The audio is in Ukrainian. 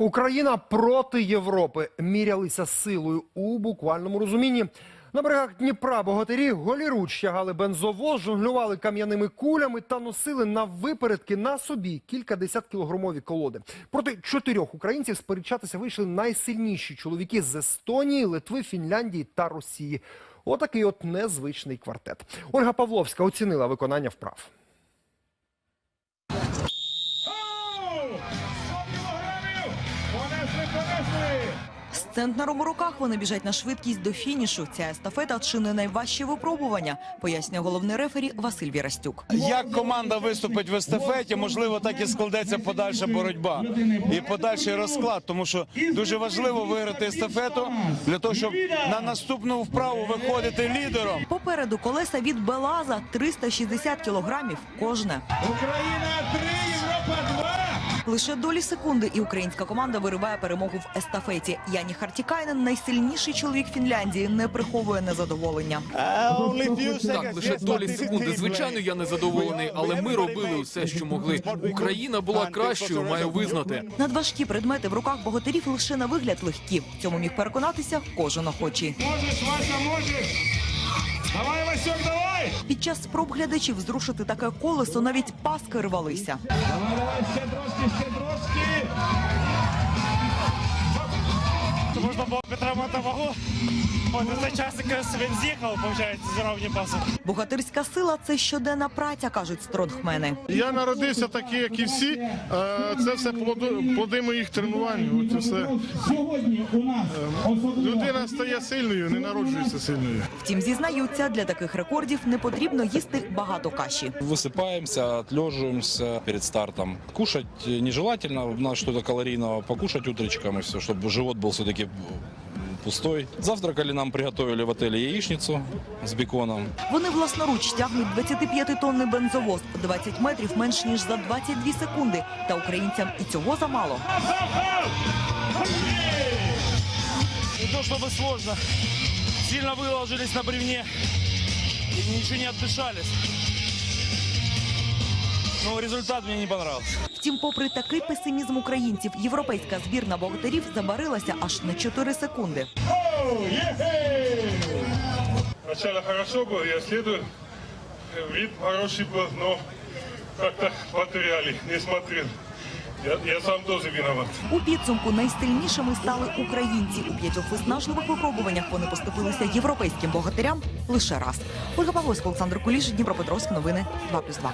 Україна проти Європи мірялися силою у буквальному розумінні. На берегах Дніпра богатирі голіруч тягали бензовоз, жонглювали кам'яними кулями та носили на випередки на собі кількадесят кілограмові колоди. Проти чотирьох українців сперечатися вийшли найсильніші чоловіки з Естонії, Литви, Фінляндії та Росії. Отакий от незвичний квартет. Ольга Павловська оцінила виконання вправ. Центнером у руках вони біжать на швидкість до фінішу. Ця естафета чи не найважче випробування, пояснює головний рефері Василь Вірастюк. Як команда виступить в естафеті, можливо, так і складеться подальша боротьба і подальший розклад, тому що дуже важливо виграти естафету для того, щоб на наступну вправу виходити лідером. Попереду колеса від Белаза 360 кілограмів кожне. Україна 3, Європа 2. Лише долі секунди, і українська команда вириває перемогу в естафеті. Яні Хартікайнен, найсильніший чоловік Фінляндії, не приховує незадоволення. Так, лише долі секунди. Звичайно, я не задоволений, але ми робили усе, що могли. Україна була кращою, маю визнати. Надважкі предмети в руках богатирів лише на вигляд легкі. В цьому міг переконатися кожен охочий. Можеш, Вася, можеш. Давай, Васюк, давай. Під час спроб глядачів зрушити таке колесо навіть паски рвалися. Давай, давай, ще Можна було підтримати вагу. От і цей час якраз він з'їхав, виходить, з ровні пасу. Богатирська сила це щоденна праця, кажуть стронгмени. Я народився такий, як і всі. Е, Це все плоди, плоди моїх тренувань. От і все. Сьогодні у нас Людина стає сильною, не народжується сильною. Втім, зізнаються, для таких рекордів не потрібно їсти багато каші. Высыпаемся, отлеживаемся перед стартом. Кушать нежелательно, надо что-то калорийного покушать утречком и все, чтобы живот был все-таки пустой. Завтракали нам приготовили в отеле яичницу с беконом. Вони власноруч тягнуть 25-тонний бензовоз 20 метрів менш ніж за 22 секунди. Та українцям і цього замало. Не то чтобы сложно. Сильно выложились на бревне и ничего не отдышались. Но результат мне не понравился. Втім, попри такий песимізм українців, європейська збірна богатирів забарилася аж на 4 секунди. Вначале хорошо было, я следую. Вид хороший был, но как-то потеряли, не смотрел. Я, я сам тоже виноват. У підсумку найсильнішими стали українці. У п'ятьох виснажливих випробуваннях вони поступилися європейським богатирям лише раз. Ольга Павловська, Олександр Куліш, Дніпропетровськ, новини 2+,2.